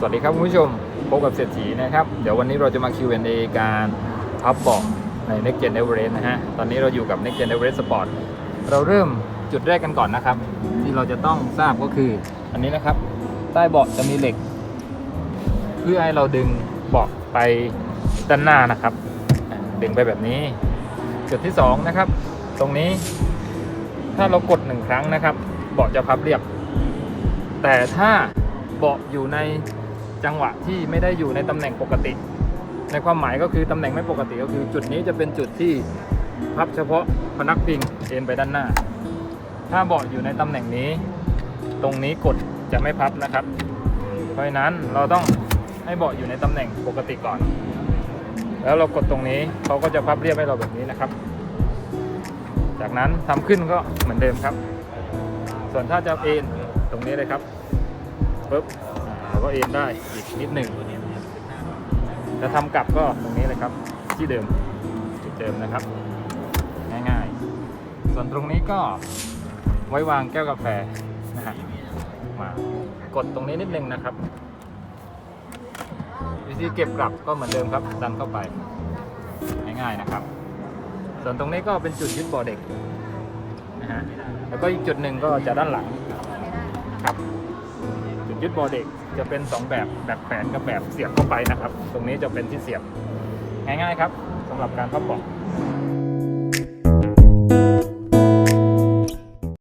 สวัสดีครับคุณผู้ชม พบกับเศรษฐีนะครับ เดี๋ยววันนี้เราจะมา Q&A การพับเบาะใน Next Gen Everest นะฮะ ตอนนี้เราอยู่กับ Next Gen Everest Sport เราเริ่มจุดแรกกันก่อนนะครับ ที่เราจะต้องทราบก็คือ อันนี้นะครับ ใต้เบาะจะมีเหล็ก เพื่อให้เราดึงเบาะไปด้านหน้านะครับ ดึงไปแบบนี้ จุดที่สองนะครับ ตรงนี้ถ้าเรากดหนึ่งครั้งนะครับ เบาะจะพับเรียบ แต่ถ้าเบาะอยู่ใน จังหวะที่ไม่ได้อยู่ในตำแหน่งปกติ ในความหมายก็คือตำแหน่งไม่ปกติก็คือ จุดนี้จะเป็นจุดที่พับเฉพาะพนักพิงเอ็นไปด้านหน้า ถ้าเบาะอยู่ในตำแหน่งนี้ ตรงนี้กดจะไม่พับนะครับ เพราะฉะนั้นเราต้องให้เบาะอยู่ในตำแหน่งปกติก่อน แล้วเรากดตรงนี้เขาก็จะพับเรียบให้เราแบบนี้นะครับ จากนั้นทำขึ้นก็เหมือนเดิมครับ ส่วนถ้าจะเอ็นตรงนี้เลยครับปุ๊บ เราก็เอ็นได้อีกนิดหนึ่งจะทำกลับก็ตรงนี้เลยครับ ที่เดิมจุดเดิมนะครับ ง่ายๆ ส่วนตรงนี้ก็ไว้วางแก้วกาแฟนะฮะมากดตรงนี้นิดนึงนะครับ วิธีเก็บกลับก็เหมือนเดิมครับ ดันเข้าไปง่ายๆนะครับ ส่วนตรงนี้ก็เป็นจุดยึดบ่อเด็กนะฮะแล้วก็อีกจุดหนึ่งก็จะด้านหลังครับ ยึดบอเด็กจะเป็น 2 แบบแบบแขวนกับแบบเสียบเข้าไปนะครับ ตรงนี้จะเป็นที่เสียบง่ายๆครับสำหรับการพับเบาะ